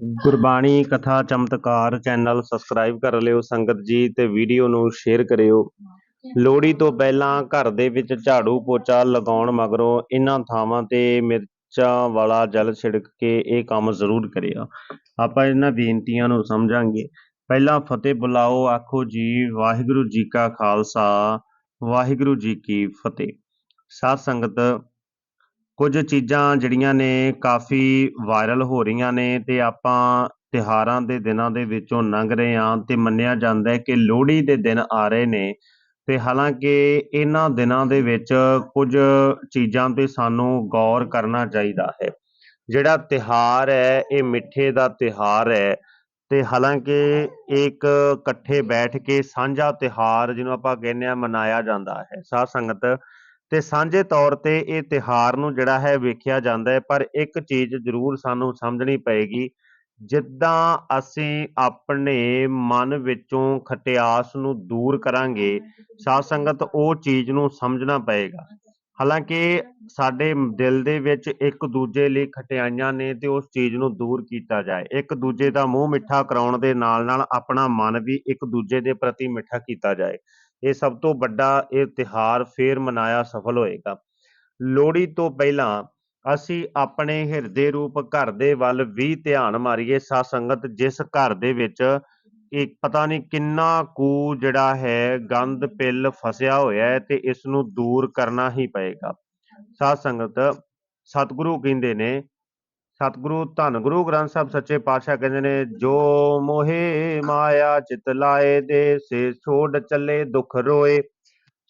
ਗੁਰਬਾਣੀ ਕਥਾ ਚਮਤਕਾਰ channel subscribe ਕਰ ਲਿਓ, ਸੰਗਤ ਜੀ ਤੇ ਵੀਡੀਓ ਨੂੰ ਸ਼ੇਅਰ ਕਰਿਓ। ਲੋਹੜੀ ਤੋਂ ਪਹਿਲਾਂ ਘਰ ਦੇ ਵਿੱਚ ਝਾੜੂ ਪੋਚਾ ਲਗਾਉਣ ਮਗਰੋਂ ਇਹਨਾਂ ਥਾਵਾਂ ਤੇ ਮਿਰਚਾਂ ਵਾਲਾ ਜਲ ਛਿੜਕ ਕੇ ਇਹ ਕੰਮ ਜ਼ਰੂਰ ਕਰਿਆ ਆਪਾਂ ਇਹਨਾਂ ਬੇਨਤੀਆਂ ਨੂੰ ਸਮਝਾਂਗੇ। ਪਹਿਲਾਂ ਫਤਿਹ ਬੁਲਾਓ, ਆਖੋ ਜੀ, ਵਾਹਿਗੁਰੂ ਜੀ ਕਾ ਖਾਲਸਾ, ਵਾਹਿਗੁਰੂ ਜੀ ਕੀ ਫਤਿਹ। ਸਾਧ ਸੰਗਤ ਕੁਝ ਚੀਜ਼ਾਂ ਜਿਹੜੀਆਂ ਨੇ ਕਾਫੀ ਵਾਇਰਲ ਹੋ ਰਹੀਆਂ ਨੇ ਤੇ ਆਪਾਂ ਤਿਹਾਰਾਂ ਦੇ ਦਿਨਾਂ ਦੇ ਵਿੱਚੋਂ ਲੰਘ ਰਹੇ ਹਾਂ ਤੇ ਮੰਨਿਆ ਜਾਂਦਾ ਹੈ ਕਿ ਲੋਹੜੀ ਦੇ ਦਿਨ ਆ ਰਹੇ ਨੇ ਤੇ ਹਾਲਾਂਕਿ ਇਹਨਾਂ ਦਿਨਾਂ ਦੇ ਵਿੱਚ ਕੁਝ ਚੀਜ਼ਾਂ ਤੇ ਸਾਨੂੰ ਗੌਰ ਕਰਨਾ ਚਾਹੀਦਾ ਹੈ। ਜਿਹੜਾ ਤਿਹਾਰ ਹੈ, ਇਹ ਮਿੱਠੇ ਦਾ ਤਿਹਾਰ ਹੈ ਤੇ ਹਾਲਾਂਕਿ ਇੱਕ ਇਕੱਠੇ ਬੈਠ ਕੇ ਸਾਂਝਾ ਤਿਹਾਰ ਜਿਹਨੂੰ ਆਪਾਂ ਕਹਿੰਦੇ ਆ ਮਨਾਇਆ ਜਾਂਦਾ ਹੈ। ਸਾਧ ਸੰਗਤ ਤੇ ਸਾਂਝੇ ਤੌਰ ਤੇ ਇਹ ਤਿਹਾਰ ਨੂੰ ਜਿਹੜਾ ਹੈ ਵੇਖਿਆ ਜਾਂਦਾ ਹੈ, ਪਰ ਇੱਕ ਚੀਜ਼ ਜ਼ਰੂਰ ਸਾਨੂੰ ਸਮਝਣੀ ਪਏਗੀ, ਜਿੱਦਾਂ ਅਸੀਂ ਆਪਣੇ ਮਨ ਵਿੱਚੋਂ ਖਟਿਆਸ ਨੂੰ ਦੂਰ ਕਰਾਂਗੇ, ਸਾਧ ਸੰਗਤ ਉਹ ਚੀਜ਼ ਨੂੰ ਸਮਝਣਾ ਪਏਗਾ। ਹਾਲਾਂਕਿ ਸਾਡੇ ਦਿਲ ਦੇ ਵਿੱਚ ਇੱਕ ਦੂਜੇ ਲਈ ਖਟਿਆਈਆਂ ਨੇ ਤੇ ਉਸ ਚੀਜ਼ ਨੂੰ ਦੂਰ ਕੀਤਾ ਜਾਏ। ਇੱਕ ਦੂਜੇ ਦਾ ਮੂੰਹ ਮਿੱਠਾ ਕਰਾਉਣ ਦੇ ਨਾਲ ਨਾਲ ਆਪਣਾ ਮਨ ਵੀ ਇੱਕ ਦੂਜੇ ਦੇ ਪ੍ਰਤੀ ਮਿੱਠਾ ਕੀਤਾ ਜਾਏ। ਇਹ ਸਭ ਤੋਂ ਵੱਡਾ ਇਹ ਤਿਹਾਰ ਫੇਰ ਮਨਾਇਆ ਸਫਲ ਹੋਏਗਾ। ਲੋਹੜੀ ਤੋਂ ਪਹਿਲਾਂ ਅਸੀਂ ਆਪਣੇ ਹਿਰਦੇ ਰੂਪ ਘਰ ਦੇ ਵੱਲ ਵੀ ਧਿਆਨ ਮਾਰੀਏ। ਸਾਧ ਸੰਗਤ ਜਿਸ ਘਰ ਦੇ ਵਿੱਚ ਇੱਕ ਪਤਾ ਨਹੀਂ ਕਿੰਨਾ ਕੁ ਜਿਹੜਾ ਹੈ ਗੰਦ ਪਿੱਲ ਫਸਿਆ ਹੋਇਆ ਹੈ ਤੇ ਇਸ ਨੂੰ ਦੂਰ ਕਰਨਾ ਹੀ ਪਏਗਾ। ਸਾਧ ਸੰਗਤ ਸਤਿਗੁਰੂ ਕਹਿੰਦੇ ਨੇ ਸਤਿਗੁਰੂ, ਧੰਨ ਗੁਰੂ ਗ੍ਰੰਥ ਸਾਹਿਬ ਸੱਚੇ ਪਾਤਸ਼ਾਹ ਕਹਿੰਦੇ ਨੇ, ਜੋ ਮੋਹੇ ਮਾਇਆ ਚਿਤ ਲਾਏ, ਦੇ ਸੇ ਛੋੜ ਚੱਲੇ ਦੁਖ ਰੋਏ।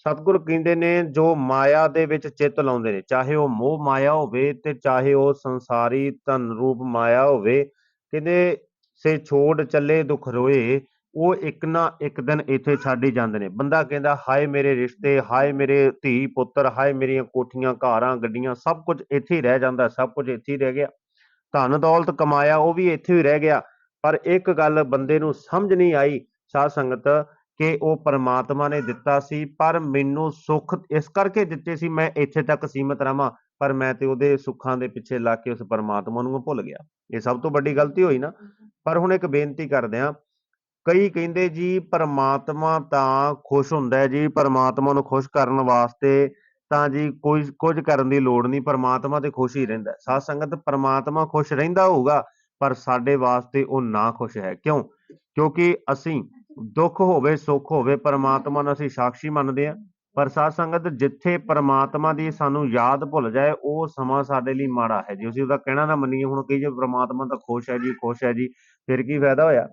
ਸਤਿਗੁਰ ਕਹਿੰਦੇ ਨੇ, ਜੋ ਮਾਇਆ ਦੇ ਵਿੱਚ ਚਿੱਤ ਲਾਉਂਦੇ ਨੇ, ਚਾਹੇ ਉਹ ਮੋਹ ਮਾਇਆ ਹੋਵੇ ਤੇ ਚਾਹੇ ਉਹ ਸੰਸਾਰੀ ਧਨ ਰੂਪ ਮਾਇਆ ਹੋਵੇ, ਕਹਿੰਦੇ ਸੇ ਛੋੜ ਚੱਲੇ ਦੁਖ ਰੋਏ, ਉਹ ਇੱਕ ਨਾ ਇੱਕ ਦਿਨ ਇੱਥੇ ਛੱਡ ਹੀ ਜਾਂਦੇ ਨੇ। ਬੰਦਾ ਕਹਿੰਦਾ, ਹਾਏ ਮੇਰੇ ਰਿਸ਼ਤੇ, ਹਾਏ ਮੇਰੇ ਧੀ ਪੁੱਤਰ, ਹਾਏ ਮੇਰੀਆਂ ਕੋਠੀਆਂ, ਘਾਰਾਂ, ਗੱਡੀਆਂ, ਸਭ ਕੁਝ ਇੱਥੇ ਹੀ ਰਹਿ ਜਾਂਦਾ, ਸਭ ਕੁਝ ਇੱਥੇ ਹੀ ਰਹਿ ਗਿਆ। ਧਨ ਦੌਲਤ ਕਮਾਇਆ, ਉਹ ਵੀ ਇੱਥੇ ਹੀ ਰਹਿ ਗਿਆ। ਪਰ ਇੱਕ ਗੱਲ ਬੰਦੇ ਨੂੰ ਸਮਝ ਨਹੀਂ ਆਈ, ਸਾਧ ਸੰਗਤ, ਕਿ ਉਹ ਪਰਮਾਤਮਾ ਨੇ ਦਿੱਤਾ ਸੀ, ਪਰ ਮੈਨੂੰ ਸੁੱਖ ਇਸ ਕਰਕੇ ਦਿੱਤੇ ਸੀ, ਮੈਂ ਇੱਥੇ ਤੱਕ ਸੀਮਤ ਰਵਾਂ, ਪਰ ਮੈਂ ਤੇ ਉਹਦੇ ਸੁੱਖਾਂ ਦੇ ਪਿੱਛੇ ਲੱਗ ਕੇ ਉਸ ਪਰਮਾਤਮਾ ਨੂੰ ਭੁੱਲ ਗਿਆ। ਇਹ ਸਭ ਤੋਂ ਵੱਡੀ ਗਲਤੀ ਹੋਈ ਨਾ। ਪਰ ਹੁਣ ਇੱਕ ਬੇਨਤੀ ਕਰਦੇ ਆ ਕਈ ਕਹਿੰਦੇ ਜੀ, ਪਰਮਾਤਮਾ ਤਾਂ ਖੁਸ਼ ਹੁੰਦਾ ਹੈ ਜੀ, ਪਰਮਾਤਮਾ ਨੂੰ ਖੁਸ਼ ਕਰਨ ਵਾਸਤੇ ਤਾਂ ਜੀ ਕੋਈ, ਕੁਝ ਕਰਨ ਦੀ ਲੋੜ ਨਹੀਂ, ਪਰਮਾਤਮਾ ਤੇ ਖੁਸ਼ ਹੀ ਰਹਿੰਦਾ ਹੈ। ਸਾਧ ਸੰਗਤ, ਪਰਮਾਤਮਾ ਖੁਸ਼ ਰਹਿੰਦਾ ਹੋਊਗਾ, ਪਰ ਸਾਡੇ ਵਾਸਤੇ ਉਹ ਨਾ ਖੁਸ਼ ਹੈ। ਕਿਉਂ? ਕਿਉਂਕਿ ਅਸੀਂ ਦੁੱਖ ਹੋਵੇ, ਸੁੱਖ ਹੋਵੇ, ਪਰਮਾਤਮਾ ਨੂੰ ਅਸੀਂ ਸਾਖੀ ਮੰਨਦੇ ਆ ਪਰ ਸਾਧ ਸੰਗਤ, ਜਿੱਥੇ ਪਰਮਾਤਮਾ ਦੀ ਸਾਨੂੰ ਯਾਦ ਭੁੱਲ ਜਾਏ, ਉਹ ਸਮਾਂ ਸਾਡੇ ਲਈ ਮਾੜਾ ਹੈ ਜੇ। ਅਸੀਂ ਉਹਦਾ ਕਹਿਣਾ ਨਾ ਮੰਨੀਏ, ਹੁਣ ਕਹੀ ਜੇ ਪਰਮਾਤਮਾ ਤਾਂ ਖੁਸ਼ ਹੈ ਜੀ, ਖੁਸ਼ ਹੈ ਜੀ, ਫਿਰ ਕੀ ਫਾਇਦਾ ਹੋਇਆ?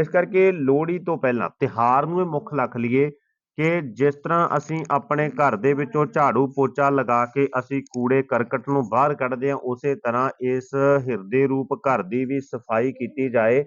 ਇਸ ਕਰਕੇ ਲੋਹੜੀ ਤੋਂ ਪਹਿਲਾਂ ਤਿਹਾਰ ਨੂੰ ਇਹ ਮੁੱਖ ਰੱਖ ਲਈਏ। ਕਿ ਜਿਸ ਤਰ੍ਹਾਂ ਅਸੀਂ ਆਪਣੇ ਘਰ ਦੇ ਵਿੱਚੋਂ ਝਾੜੂ ਪੋਚਾ ਲਗਾ ਕੇ ਅਸੀਂ ਕੂੜੇ ਕਰਕਟ ਨੂੰ ਬਾਹਰ ਕੱਢਦੇ ਹਾਂ, ਉਸੇ ਤਰ੍ਹਾਂ ਇਸ ਹਿਰਦੇ ਰੂਪ ਘਰ ਦੀ ਵੀ ਸਫ਼ਾਈ ਕੀਤੀ ਜਾਏ।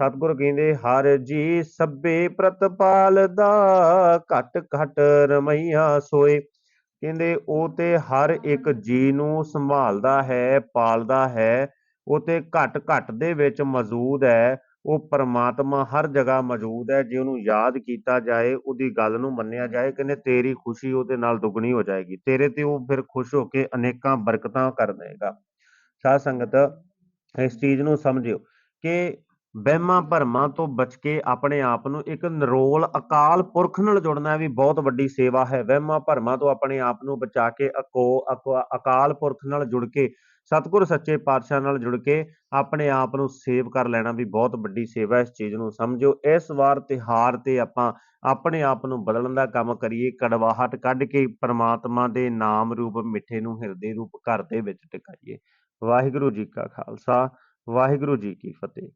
ਸਤਿਗੁਰ ਕਹਿੰਦੇ, ਹਰ ਜੀ ਸਭੇ ਪ੍ਰਤਪਾਲ ਦਾ ਘਟ ਘਟ ਰਮਈਆ ਸੋਏ। ਕਹਿੰਦੇ, ਉਹ ਤੇ ਹਰ ਇੱਕ ਜੀ ਨੂੰ ਸੰਭਾਲਦਾ ਹੈ, ਪਾਲਦਾ ਹੈ, ਉਹ ਤੇ ਘਟ ਘਟ ਦੇ ਵਿੱਚ ਮੌਜੂਦ ਹੈ। ਉਹ ਪਰਮਾਤਮਾ ਹਰ ਜਗ੍ਹਾ ਮੌਜੂਦ ਹੈ, ਜੇ ਉਹਨੂੰ ਯਾਦ ਕੀਤਾ ਜਾਏ, ਉਹਦੀ ਗੱਲ ਨੂੰ ਮੰਨਿਆ ਜਾਏ, ਕਹਿੰਦੇ ਤੇਰੀ ਖੁਸ਼ੀ ਉਹਦੇ ਨਾਲ ਦੁੱਗਣੀ ਹੋ ਜਾਏਗੀ। ਤੇਰੇ ਤੇ ਉਹ ਫਿਰ ਖੁਸ਼ ਹੋ ਕੇ ਅਨੇਕਾਂ ਬਰਕਤਾਂ ਕਰ ਦੇਗਾ ਸਾਧ ਸੰਗਤ, ਇਸ ਚੀਜ਼ ਨੂੰ ਸਮਝਿਓ ਕਿ ਵਹਿਮਾਂ ਭਰਮਾਂ ਤੋਂ ਬਚ ਕੇ ਆਪਣੇ ਆਪ ਨੂੰ ਇੱਕ ਨਿਰੋਲ, ਅਕਾਲ ਪੁਰਖ ਨਾਲ ਜੁੜਨਾ ਵੀ ਬਹੁਤ ਵੱਡੀ ਸੇਵਾ ਹੈ। ਵਹਿਮਾਂ ਭਰਮਾਂ ਤੋਂ ਆਪਣੇ ਆਪ ਨੂੰ ਬਚਾ ਕੇ, ਅਕੋ ਅਕਾਲ ਪੁਰਖ ਨਾਲ ਜੁੜ ਕੇ, ਸਤਿਗੁਰ ਸੱਚੇ ਪਾਤਸ਼ਾਹ ਨਾਲ ਜੁੜ ਕੇ ਆਪਣੇ ਆਪ ਨੂੰ ਸੇਵ ਕਰ ਲੈਣਾ ਵੀ ਬਹੁਤ ਵੱਡੀ ਸੇਵਾ ਹੈ। ਇਸ ਚੀਜ਼ ਨੂੰ ਸਮਝੋ, ਇਸ ਵਾਰ ਤਿਹਾਰ ਤੇ ਆਪਾਂ ਆਪਣੇ ਆਪ ਨੂੰ ਬਦਲਣ ਦਾ ਕੰਮ ਕਰੀਏ, ਕੜਵਾਹਟ ਕੱਢ ਕੇ ਪ੍ਰਮਾਤਮਾ ਦੇ ਨਾਮ ਰੂਪ, ਮਿੱਠੇ ਨੂੰ ਹਿਰਦੇ ਰੂਪ ਘਰ ਦੇ ਵਿੱਚ ਟਿਕਾਈਏ। ਵਾਹਿਗੁਰੂ ਜੀ ਕਾ ਖਾਲਸਾ, ਵਾਹਿਗੁਰੂ ਜੀ ਕੀ ਫਤਿਹ।